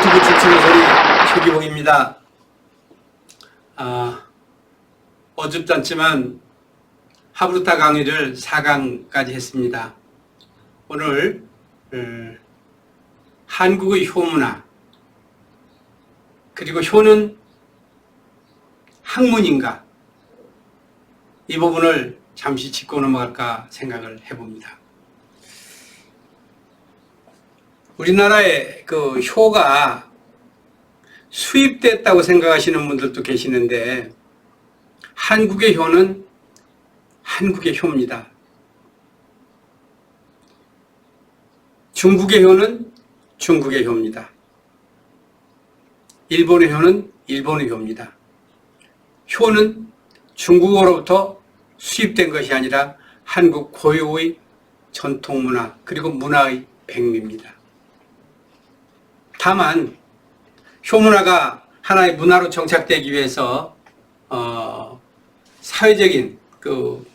유튜브 지치는 소리 최기봉입니다. 아, 어줍지 않지만 하브루타 강의를 4강까지 했습니다. 오늘 음, 한국의 효문화 그리고 효는 학문인가 이 부분을 잠시 짚고 넘어갈까 생각을 해봅니다. 우리나라의 그 효가 수입됐다고 생각하시는 분들도 계시는데 한국의 효는 한국의 효입니다. 중국의 효는 중국의 효입니다. 일본의 효는 일본의 효입니다. 효는 중국어로부터 수입된 것이 아니라 한국 고유의 전통 문화 그리고 문화의 백미입니다. 다만 효문화가 하나의 문화로 정착되기 위해서 어, 사회적인 그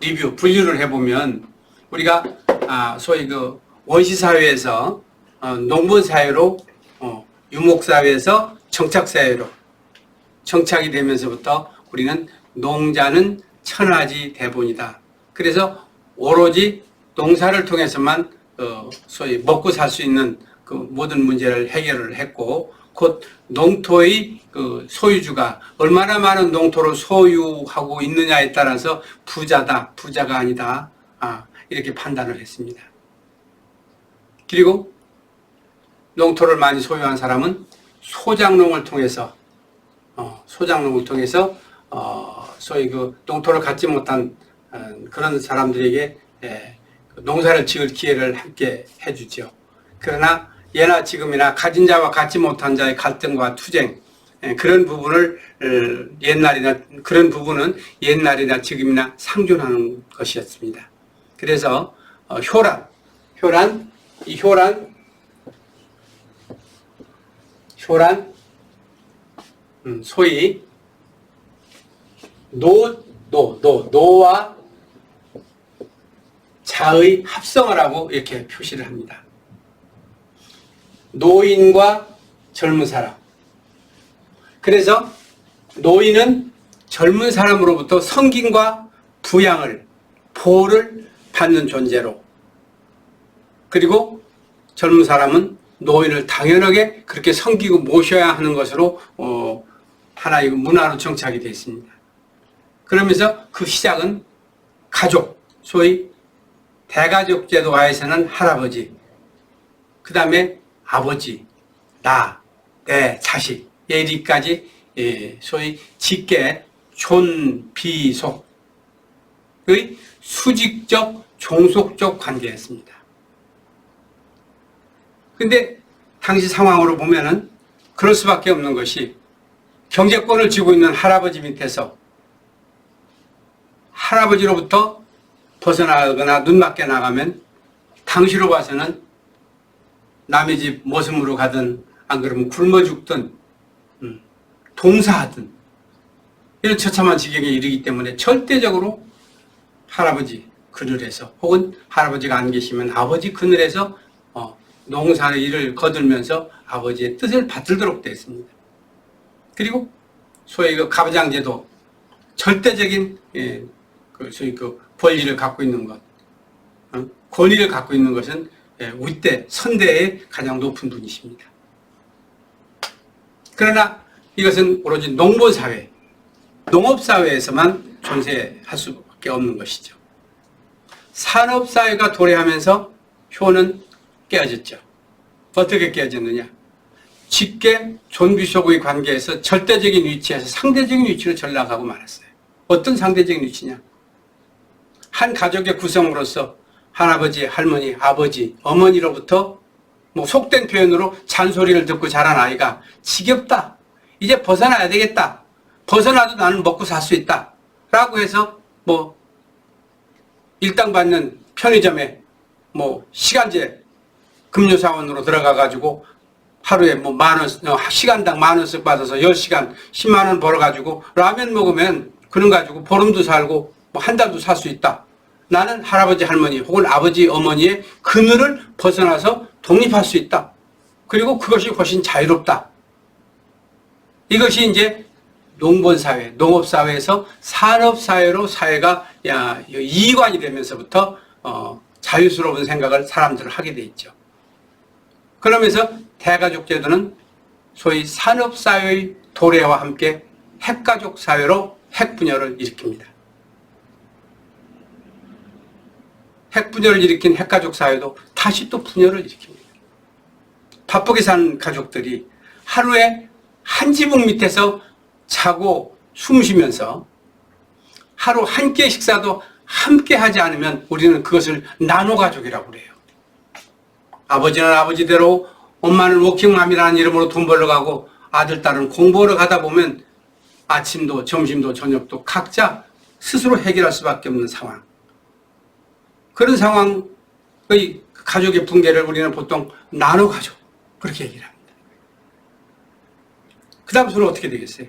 리뷰 분류를 해보면 우리가 아, 소위 그 원시 사회에서 어, 농분 사회로 어, 유목 사회에서 정착 사회로 정착이 되면서부터 우리는 농자는 천하지 대본이다. 그래서 오로지 농사를 통해서만 어, 소위 먹고 살 수 있는 그 모든 문제를 해결을 했고 곧 농토의 그 소유주가 얼마나 많은 농토를 소유하고 있느냐에 따라서 부자다, 부자가 아니다. 아, 이렇게 판단을 했습니다. 그리고 농토를 많이 소유한 사람은 소장농을 통해서 어, 소장농을 통해서 어, 소위 그 농토를 갖지 못한 어, 그런 사람들에게 예, 그 농사를 지을 기회를 함께 해주죠. 그러나 예나 지금이나 가진 자와 갖지 못한 자의 갈등과 투쟁 예, 그런 부분을 어, 옛날이나 그런 부분은 옛날이나 지금이나 상존하는 것이었습니다. 그래서 어, 효란, 효란, 이 효란, 효란, 음, 소위 노, 노, 노, 노와 자의 합성을 하고 이렇게 표시를 합니다. 노인과 젊은 사람. 그래서 노인은 젊은 사람으로부터 성김과 부양을, 보호를 받는 존재로. 그리고 젊은 사람은 노인을 당연하게 그렇게 섬기고 모셔야 하는 것으로 어, 하나의 문화로 정착이 되어 있습니다. 그러면서 그 시작은 가족, 소위 대가족 제도 하에서는 할아버지, 그 다음에 아버지, 나, 내 자식, 예리까지 예, 소위 직계 존비속의 수직적 종속적 관계였습니다. 근데 당시 상황으로 보면은 그럴 수밖에 없는 것이 경제권을 쥐고 있는 할아버지 밑에서 할아버지로부터 벗어나거나 눈맞게 나가면 당시로 봐서는 남의 집 모습으로 가든 안 그러면 굶어 죽든 음, 동사하든 이런 처참한 지경에 이르기 때문에 절대적으로 할아버지 그늘에서 혹은 할아버지가 안 계시면 아버지 그늘에서 어, 농사의 일을 거들면서 아버지의 뜻을 받들도록 되어 있습니다. 그리고 소위 그 가부장제도 절대적인 예, 그 소위 그 권리를 갖고 있는 것, 어? 권리를 갖고 있는 것은 예, 우리 때 선대의 가장 높은 분이십니다. 그러나 이것은 오로지 농본 사회, 농업 사회에서만 존재할 수밖에 없는 것이죠. 산업 사회가 도래하면서 효는 깨어졌죠. 어떻게 깨어졌느냐? 직계 존비속의 관계에서 절대적인 위치에서 상대적인 위치로 전락하고 말았어요. 어떤 상대적인 위치냐? 한 가족의 구성으로서 할아버지, 할머니, 아버지, 어머니로부터 뭐 속된 표현으로 잔소리를 듣고 자란 아이가 지겹다. 이제 벗어나야 되겠다. 벗어나도 나는 먹고 살 수 있다. 라고 해서 뭐 일당 받는 편의점에 뭐 시간제 금융사원으로 들어가 가지고 하루에 뭐 만 원, 어, 시간당 만 원씩 받아서 10시간 10만 원 벌어 가지고 라면 먹으면 그런 가지고 보름도 살고 뭐 한 달도 살 수 있다. 나는 할아버지 할머니 혹은 아버지 어머니의 그늘을 벗어나서 독립할 수 있다. 그리고 그것이 훨씬 자유롭다. 이것이 이제 농본사회, 농업사회에서 산업사회로 사회가 야, 이관이 되면서부터 어, 자유스러운 생각을 사람들을 하게 돼 있죠. 그러면서 대가족 제도는 소위 산업사회의 도래와 함께 핵가족 사회로 핵분열을 일으킵니다. 핵분열을 일으킨 핵가족 사회도 다시 또 분열을 일으킵니다. 바쁘게 사는 가족들이 하루에 한 지붕 밑에서 자고 숨 쉬면서 하루 한 끼의 식사도 함께 하지 않으면 우리는 그것을 나노 가족이라고 그래요. 아버지는 아버지대로 엄마는 워킹맘이라는 이름으로 돈 벌러 가고 아들, 딸은 공부하러 가다 보면 아침도 점심도 저녁도 각자 스스로 해결할 수밖에 없는 상황. 그런 상황의 가족의 붕괴를 우리는 보통 나눠 가족 그렇게 얘기를 합니다. 그 다음 수는 어떻게 되겠어요?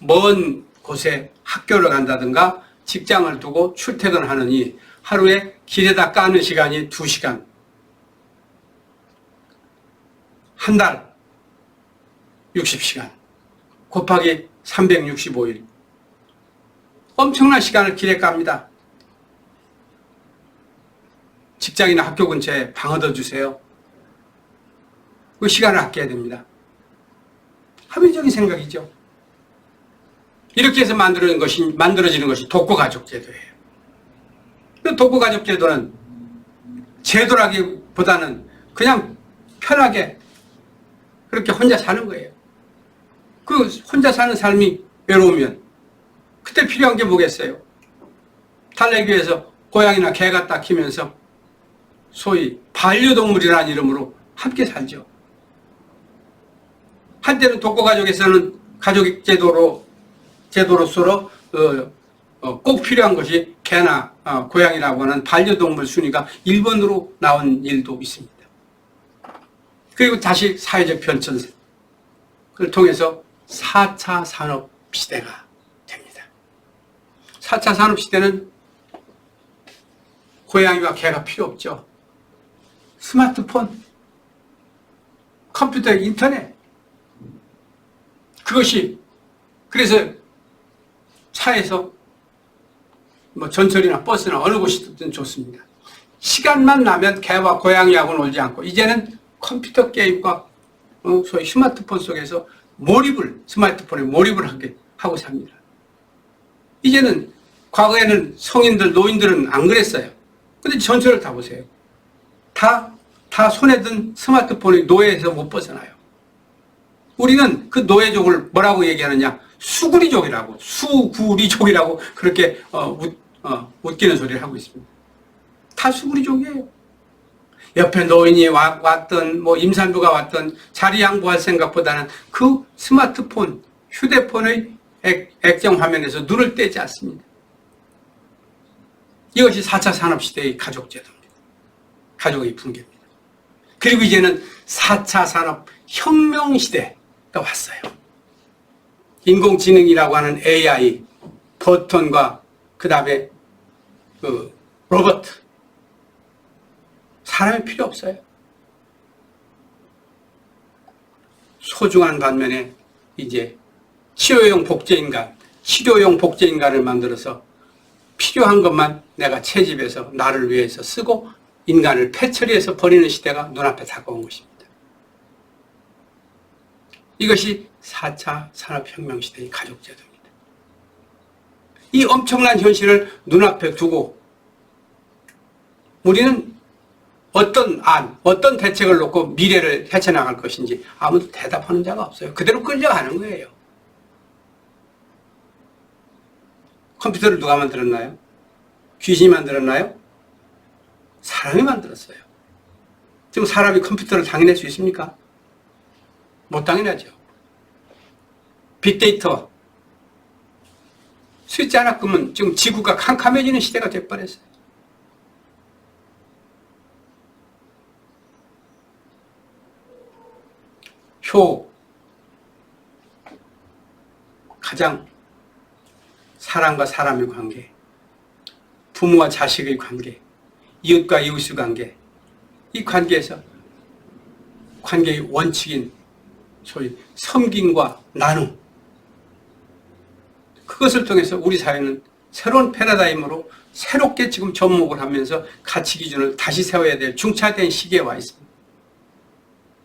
먼 곳에 학교를 간다든가 직장을 두고 출퇴근하느니 하루에 길에다 까는 시간이 2시간. 한 달 60시간. 곱하기 365일. 엄청난 시간을 길에 깝니다. 직장이나 학교 근처에 방 얻어주세요. 그 시간을 아껴야 됩니다. 합리적인 생각이죠. 이렇게 해서 만들어진 것이, 만들어지는 것이 독거 가족 제도예요. 그 독거 가족 제도는 제도라기보다는 그냥 편하게 그렇게 혼자 사는 거예요. 그 혼자 사는 삶이 외로우면 그때 필요한 게 뭐겠어요? 달래기 위해서 고양이나 개가 딱 키면서 소위 반려동물이라는 이름으로 함께 살죠. 한때는 독거가족에서는 가족 제도로 제도로서 어, 어, 꼭 필요한 것이 개나 어, 고양이라고 하는 반려동물 순위가 1번으로 나온 일도 있습니다. 그리고 다시 사회적 변천을 통해서 4차 산업 시대가 됩니다. 4차 산업 시대는 고양이와 개가 필요 없죠. 스마트폰, 컴퓨터, 인터넷. 그것이 그래서 차에서 뭐 전철이나 버스나 어느 곳이든 좋습니다. 시간만 나면 개와 고양이하고 놀지 않고 이제는 컴퓨터 게임과 어, 소위 스마트폰 속에서 몰입을 스마트폰에 몰입을 하게 하고 삽니다. 이제는 과거에는 성인들 노인들은 안 그랬어요. 근데 전철을 타보세요. 다, 다 손에 든 스마트폰이 노예에서 못 벗어나요. 우리는 그 노예족을 뭐라고 얘기하느냐? 수구리족이라고, 수구리족이라고 그렇게 어, 웃, 어, 웃기는 소리를 하고 있습니다. 다 수구리족이에요. 옆에 노인이 와, 왔던, 뭐 임산부가 왔던 자리 양보할 생각보다는 그 스마트폰, 휴대폰의 액, 액정 화면에서 눈을 떼지 않습니다. 이것이 4차 산업시대의 가족제도입니다. 가족의 붕괴입니다. 그리고 이제는 4차 산업 혁명 시대가 왔어요. 인공지능이라고 하는 AI, 버튼과 그 다음에 그 로봇, 사람이 필요 없어요. 소중한 반면에 이제 치료용 복제인간, 치료용 복제인간을 만들어서 필요한 것만 내가 채집해서 나를 위해서 쓰고 인간을 폐처리해서 버리는 시대가 눈앞에 다가온 것입니다. 이것이 4차 산업혁명 시대의 가족제도입니다. 이 엄청난 현실을 눈앞에 두고 우리는 어떤 안, 어떤 대책을 놓고 미래를 헤쳐나갈 것인지 아무도 대답하는 자가 없어요. 그대로 끌려가는 거예요. 컴퓨터를 누가 만들었나요? 귀신이 만들었나요? 사람이 만들었어요. 지금 사람이 컴퓨터를 당해낼 수 있습니까? 못 당해내죠. 빅데이터 스위치 하나 끄면 지금 지구가 캄캄해지는 시대가 돼버렸어요. 효 가장 사람과 사람의 관계, 부모와 자식의 관계, 이웃과 이웃의 관계, 이 관계에서 관계의 원칙인 소위 섬김과 나눔 그것을 통해서 우리 사회는 새로운 패러다임으로 새롭게 지금 접목을 하면서 가치 기준을 다시 세워야 될 중차대한 시기에 와 있습니다.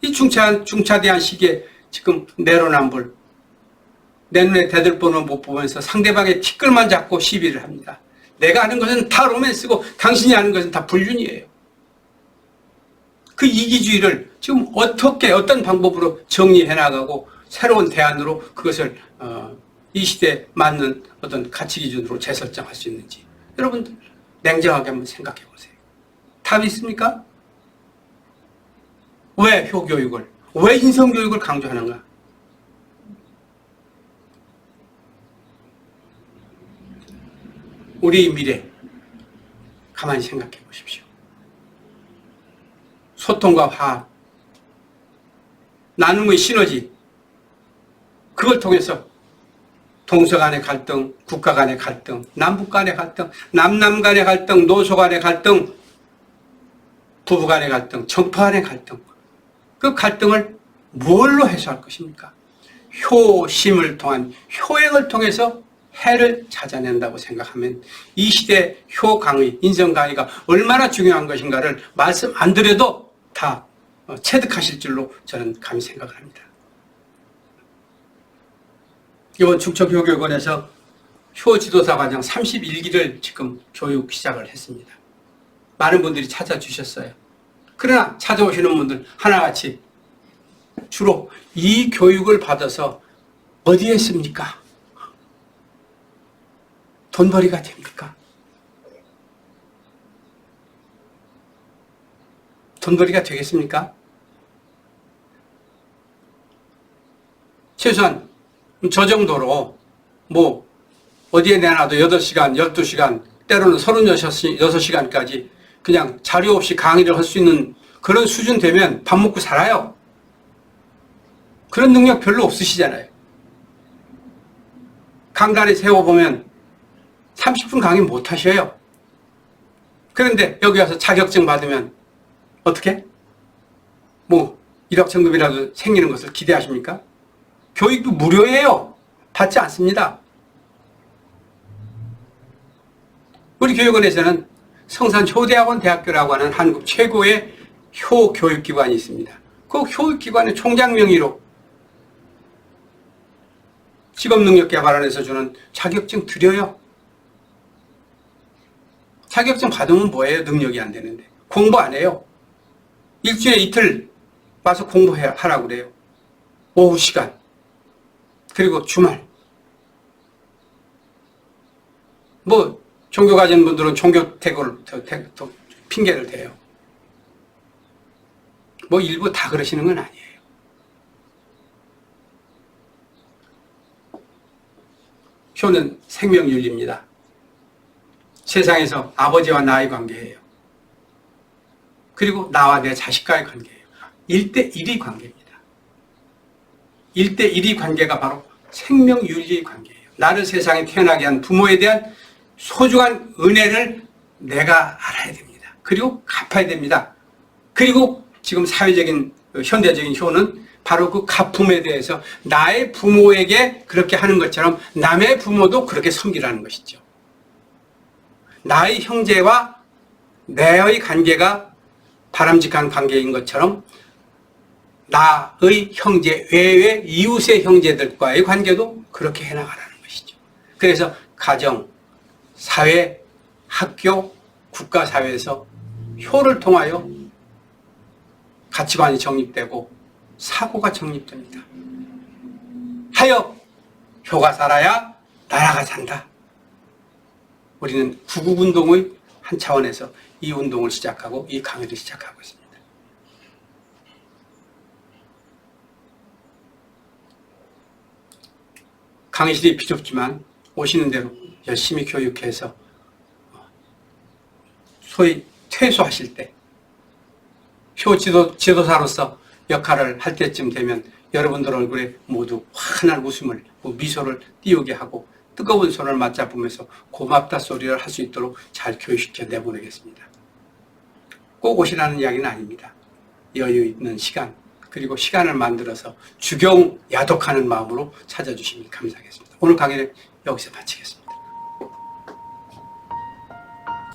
이 중차, 중차대한 시기에 지금 내로남불, 내 눈에 대들 보는 못 보면서 상대방의 티끌만 잡고 시비를 합니다. 내가 하는 것은 다 로맨스고 당신이 하는 것은 다 불륜이에요. 그 이기주의를 지금 어떻게 어떤 방법으로 정리해 나가고 새로운 대안으로 그것을 어, 이 시대에 맞는 어떤 가치 기준으로 재설정할 수 있는지 여러분들 냉정하게 한번 생각해 보세요. 답이 있습니까? 왜 효교육을 왜 인성교육을 강조하는가? 우리 미래 가만히 생각해 보십시오. 소통과 화합, 나눔의 시너지, 그걸 통해서 동서 간의 갈등, 국가 간의 갈등, 남북 간의 갈등, 남남 간의 갈등, 노소 간의 갈등, 부부 간의 갈등, 정파 간의 갈등. 그 갈등을 뭘로 해소할 것입니까? 효심을 통한 효행을 통해서 해를 찾아낸다고 생각하면 이 시대 효 강의, 인성 강의가 얼마나 중요한 것인가를 말씀 안 드려도 다 어, 체득하실 줄로 저는 감히 생각을 합니다. 이번 충청교육원에서 효 지도사 과정 31기를 지금 교육 시작을 했습니다. 많은 분들이 찾아주셨어요. 그러나 찾아오시는 분들 하나같이 주로 이 교육을 받아서 어디에 씁니까? 돈벌이가 됩니까? 돈벌이가 되겠습니까? 최소한 저 정도로 뭐 어디에 내놔도 8시간, 12시간, 때로는 36시간까지 그냥 자료 없이 강의를 할 수 있는 그런 수준 되면 밥 먹고 살아요. 그런 능력 별로 없으시잖아요. 강단에 세워보면 30분 강의 못 하셔요. 그런데 여기 와서 자격증 받으면 어떻게? 뭐 1억 천금이라도 생기는 것을 기대하십니까? 교육도 무료예요. 받지 않습니다. 우리 교육원에서는 성산 효대학원 대학교라고 하는 한국 최고의 효교육기관이 있습니다. 그 효육기관의 총장 명의로 직업능력 개발원에서 주는 자격증 드려요. 자격증 받으면 뭐예요? 능력이 안 되는데. 공부 안 해요. 일주일에 이틀 와서 공부하라고 그래요. 오후 시간. 그리고 주말. 뭐, 종교 가진 분들은 종교 태고를, 핑계를 대요. 뭐 일부 다 그러시는 건 아니에요. 효는 생명윤리입니다. 세상에서 아버지와 나의 관계예요. 그리고 나와 내 자식과의 관계예요. 1대1의 관계입니다. 1대1의 관계가 바로 생명윤리의 관계예요. 나를 세상에 태어나게 한 부모에 대한 소중한 은혜를 내가 알아야 됩니다. 그리고 갚아야 됩니다. 그리고 지금 사회적인 현대적인 효는 바로 그 가품에 대해서 나의 부모에게 그렇게 하는 것처럼 남의 부모도 그렇게 섬기라는 것이죠. 나의 형제와 내의 관계가 바람직한 관계인 것처럼 나의 형제 외의 이웃의 형제들과의 관계도 그렇게 해나가라는 것이죠. 그래서 가정, 사회, 학교, 국가 사회에서 효를 통하여 가치관이 정립되고 사고가 정립됩니다. 하여 효가 살아야 나라가 산다. 우리는 구국운동의 한 차원에서 이 운동을 시작하고 이 강의를 시작하고 있습니다. 강의실이 비좁지만 오시는 대로 열심히 교육해서 소위 퇴소하실 때효 지도, 지도사로서 역할을 할 때쯤 되면 여러분들 얼굴에 모두 환한 웃음을 미소를 띄우게 하고 뜨거운 손을 맞잡으면서 고맙다 소리를 할 수 있도록 잘 교육시켜 내보내겠습니다. 꼭 오시라는 이야기는 아닙니다. 여유 있는 시간 그리고 시간을 만들어서 주경 야독하는 마음으로 찾아주시면 감사하겠습니다. 오늘 강의는 여기서 마치겠습니다.